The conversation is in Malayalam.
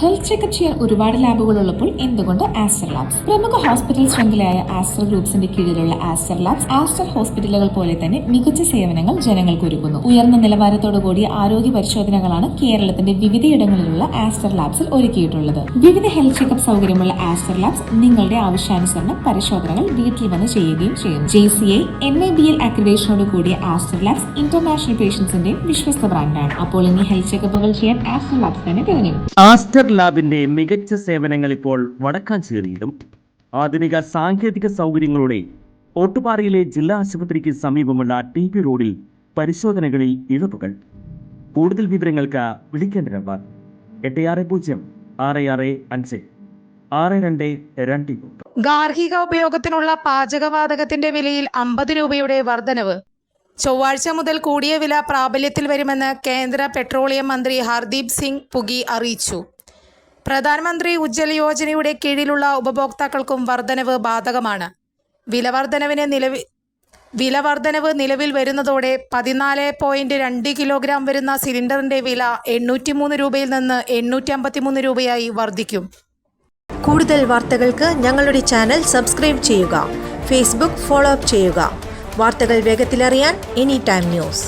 ഹെൽത്ത് ചെക്കപ്പ് ചെയ്യാൻ ഒരുപാട് ലാബുകൾ ഉള്ളപ്പോൾ എന്തുകൊണ്ട് ആസ്റ്റർ ലാബ്സ് പ്രമുഖ ഹോസ്പിറ്റൽ ശൃംഖലയായ ആസ്റ്റർ ഗ്രൂപ്പ്സിന്റെ കീഴിലുള്ള ആസ്റ്റർ ലാബ്സ് ആസ്റ്റർ ഹോസ്പിറ്റലുകൾ പോലെ തന്നെ മികച്ച സേവനങ്ങൾ ജനങ്ങൾക്ക് ഒരുക്കുന്നു. ഉയർന്ന നിലവാരത്തോടു കൂടിയ ആരോഗ്യ പരിശോധനകളാണ് കേരളത്തിന്റെ വിവിധയിടങ്ങളിലുള്ള ആസ്റ്റർ ലാബ്സിൽ ഒരുക്കിയിട്ടുള്ളത്. വിവിധ ഹെൽത്ത് ചെക്കപ്പ് സൗകര്യമുള്ള ആസ്റ്റർ ലാബ്സ് നിങ്ങളുടെ ആവശ്യാനുസരണം പരിശോധനകൾ വീട്ടിൽ വന്ന് ചെയ്യുകയും ചെയ്യും. J C I N I B L അക്രിഡേഷനോട് കൂടിയ ആസ്റ്റർ ലാബ്സ് ഇന്റർനാഷണൽ പേഷ്യൻസിന്റെ വിശ്വസ്ത ബ്രാൻഡാണ് അപ്പോൾ ഇനി ഹെൽത്ത് ചെക്കപ്പുകൾ ചെയ്യാൻ ആസ്റ്റർ ലാബ്സ് തന്നെ തിരഞ്ഞെടുക്കും. ആസ്റ്റർ ലാബിന്റെ മികച്ച സേവനങ്ങൾ ഇപ്പോൾ വടക്കാഞ്ചേരിയിലും. ആധുനിക സാങ്കേതിക സൗകര്യങ്ങളോടെ ഓട്ടുപാറയിലെ ജില്ലാ ആശുപത്രിക്ക് സമീപമുള്ള ടി പി റോഡിൽ പരിശോധനകളിൽ ഇഴപ്പുകൾ കൂടുതൽ വിവരങ്ങൾക്ക് വിളിക്കേണ്ട നമ്പർ എട്ട് ആറ് പൂജ്യം ആറ് ആറ് അഞ്ച് ആറ് രണ്ട് രണ്ട് ഗാർഹിക ഉപയോഗത്തിനുള്ള പാചകവാതകത്തിന്റെ വിലയിൽ അമ്പത് രൂപയുടെ വർധനവ്. ചൊവ്വാഴ്ച മുതൽ കൂടിയ വില പ്രാബല്യത്തിൽ വരുമെന്ന് കേന്ദ്ര പെട്രോളിയം മന്ത്രി ഹർദീപ് സിംഗ് പുഗി അറിയിച്ചു. പ്രധാനമന്ത്രി ഉജ്ജ്വല യോജനയുടെ കീഴിലുള്ള ഉപഭോക്താക്കൾക്കും വർധനവ് ബാധകമാണ്. വിലവർധനവിന് നിലവിൽ വിലവർധനവ് നിലവിൽ വരുന്നതോടെ പതിനാല് പോയിന്റ് രണ്ട് കിലോഗ്രാം വരുന്ന സിലിണ്ടറിന്റെ വില എണ്ണൂറ്റിമൂന്ന് രൂപയിൽ നിന്ന് എണ്ണൂറ്റി അമ്പത്തിമൂന്ന് രൂപയായി വർദ്ധിക്കും കൂടുതൽ വാർത്തകൾക്ക് ഞങ്ങളുടെ ചാനൽ സബ്സ്ക്രൈബ് ചെയ്യുക. ഫേസ്ബുക്ക് ഫോളോ അപ്പ് ചെയ്യുക. വാർത്തകൾ വേഗത്തിലറിയാൻ എനി ടൈം ന്യൂസ്.